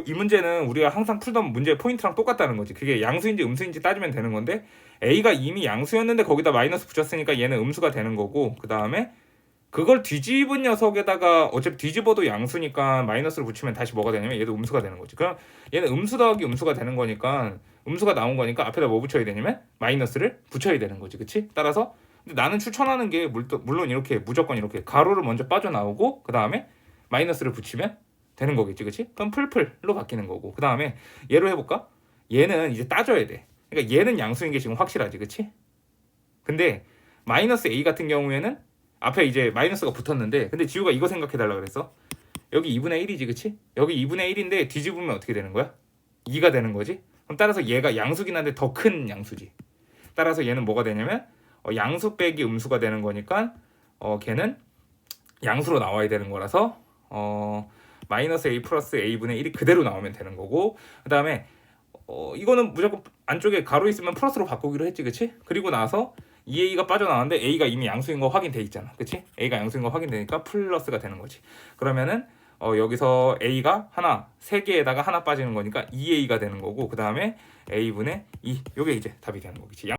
이 문제는 우리가 항상 풀던 문제 포인트랑 똑같다는 거지. 그게 양수인지 음수인지 따지면 되는 건데 a가 이미 양수였는데 거기다 마이너스 붙였으니까 얘는 음수가 되는 거고 그 다음에 그걸 뒤집은 녀석에다가 어차피 뒤집어도 양수니까 마이너스를 붙이면 다시 뭐가 되냐면 얘도 음수가 되는 거지. 그럼 얘는 음수 더하기 음수가 되는 거니까 음수가 나온 거니까 앞에다 뭐 붙여야 되냐면 마이너스를 붙여야 되는 거지. 그치? 따라서 근데 나는 추천하는 게 물- 물론 이렇게 무조건 이렇게 가로를 먼저 빠져나오고 그 다음에 마이너스를 붙이면 되는 거겠지, 그치? 그럼 풀풀로 바뀌는 거고 그 다음에 얘로 해볼까? 얘는 이제 따져야 돼. 그러니까 얘는 양수인 게 지금 확실하지, 그치? 근데 마이너스 a 같은 경우에는 앞에 이제 마이너스가 붙었는데 근데 지우가 이거 생각해 달라 그랬어. 여기 2분의 1이지, 그치? 여기 2분의 1인데 뒤집으면 어떻게 되는 거야? 2가 되는 거지? 그럼 따라서 얘가 양수긴 한데 더 큰 양수지. 따라서 얘는 뭐가 되냐면 어, 양수 빼기 음수가 되는 거니까 어, 걔는 양수로 나와야 되는 거라서 어, 마이너스 a 플러스 a분의 1이 그대로 나오면 되는 거고 그 다음에 어, 이거는 무조건 안쪽에 가로 있으면 플러스로 바꾸기로 했지 그치? 그리고 나서 2a가 빠져나왔는데 a가 이미 양수인 거 확인돼 있잖아 그치? a가 양수인 거 확인되니까 플러스가 되는 거지 그러면은 어, 여기서 a가 하나 세 개에다가 하나 빠지는 거니까 2a가 되는 거고 그 다음에 a분의 2 요게 이제 답이 되는 거겠지 양-